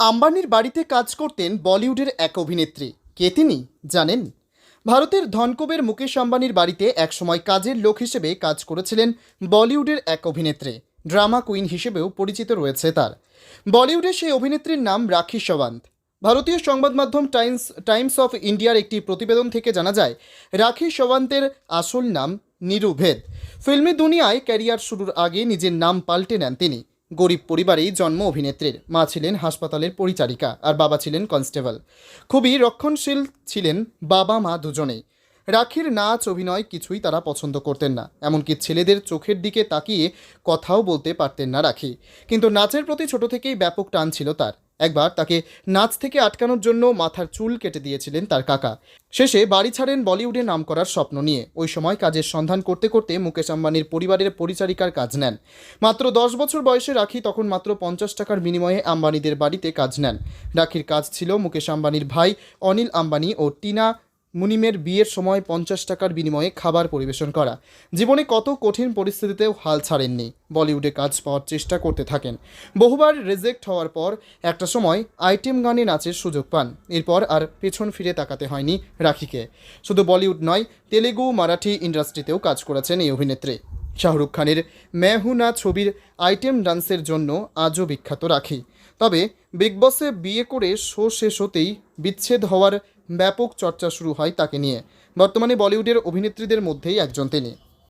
আম্বানির বাড়িতে কাজ করতেন বলিউডের এক অভিনেত্রী। কে তিনি? জানেন। ভারতের ধনকুবের মুকেশ আম্বানির বাড়িতে একসময় কাজের লোক হিসেবে কাজ করেছিলেন বলিউডের এক অভিনেত্রী। ড্রামা কুইন হিসেবেও পরিচিত রয়েছে তার। বলিউডের সেই অভিনেত্রীর নাম রাখি সওয়ান্ত। ভারতীয় সংবাদ মাধ্যম টাইমস টাইমস অফ ইন্ডিয়ার একটি প্রতিবেদন থেকে জানা যায়, রাখি সওয়ান্তের আসল নাম নিরুভেদ। ফিল্মি দুনিয়ায় ক্যারিয়ার শুরুর আগে নিজের নাম পাল্টে নেন তিনি। গরিব পরিবারেই জন্ম অভিনেত্রীর। মা ছিলেন হাসপাতালের পরিচারিকা আর বাবা ছিলেন কনস্টেবল। খুবই রক্ষণশীল ছিলেন বাবা মা দুজনেই। রাখির নাচ, অভিনয় কিছুই তারা পছন্দ করতেন না। এমনকি ছেলেদের চোখের দিকে তাকিয়ে কথাও বলতে পারতেন না রাখি। কিন্তু নাচের প্রতি ছোট থেকেই ব্যাপক টান ছিল তার। একবার তাকে নাচ থেকে আটকানোর জন্য মাথার চুল কেটে দিয়েছিলেন তার কাকা। শেষে বাড়ি ছাড়েন বলিউডে নাম করার স্বপ্ন নিয়ে। ওই সময় কাজের সন্ধান করতে করতে মুকেশ আম্বানির পরিবারের পরিচারিকার কাজ নেন। মাত্র দশ বছর বয়সে রাখি তখন মাত্র পঞ্চাশ টাকার বিনিময়ে আম্বানিদের বাড়িতে কাজ নেন। রাখির কাজ ছিল মুকেশ আম্বানির ভাই অনিল আম্বানি ও টিনা মুনিমের বিয়ের সময় পঞ্চাশ টাকার বিনিময়ে খাবার পরিবেশন করা। জীবনে কত কঠিন পরিস্থিতিতেও হাল ছাড়েননি। বলিউডে কাজ পাওয়ার চেষ্টা করতে থাকেন। বহুবার রেজেক্ট হওয়ার পর একটা সময় আইটেম গানে নাচের সুযোগ পান। এরপর আর পেছন ফিরে তাকাতে হয়নি রাখিকে। শুধু বলিউড নয়, তেলেগু, মারাঠি ইন্ডাস্ট্রিতেও কাজ করেছেন এই অভিনেত্রী। শাহরুখ খানের মেহুনা ছবির আইটেম ডান্সের জন্য আজও বিখ্যাত রাখি। তবে বিগ বসে বিয়ে করে শো শেষ হতেই বিচ্ছেদ হওয়ার ব্যাপক চর্চা শুরু হয় তাকে নিয়ে। বর্তমানে বলিউডের অভিনেত্রীদের মধ্যেই একজন তিনি।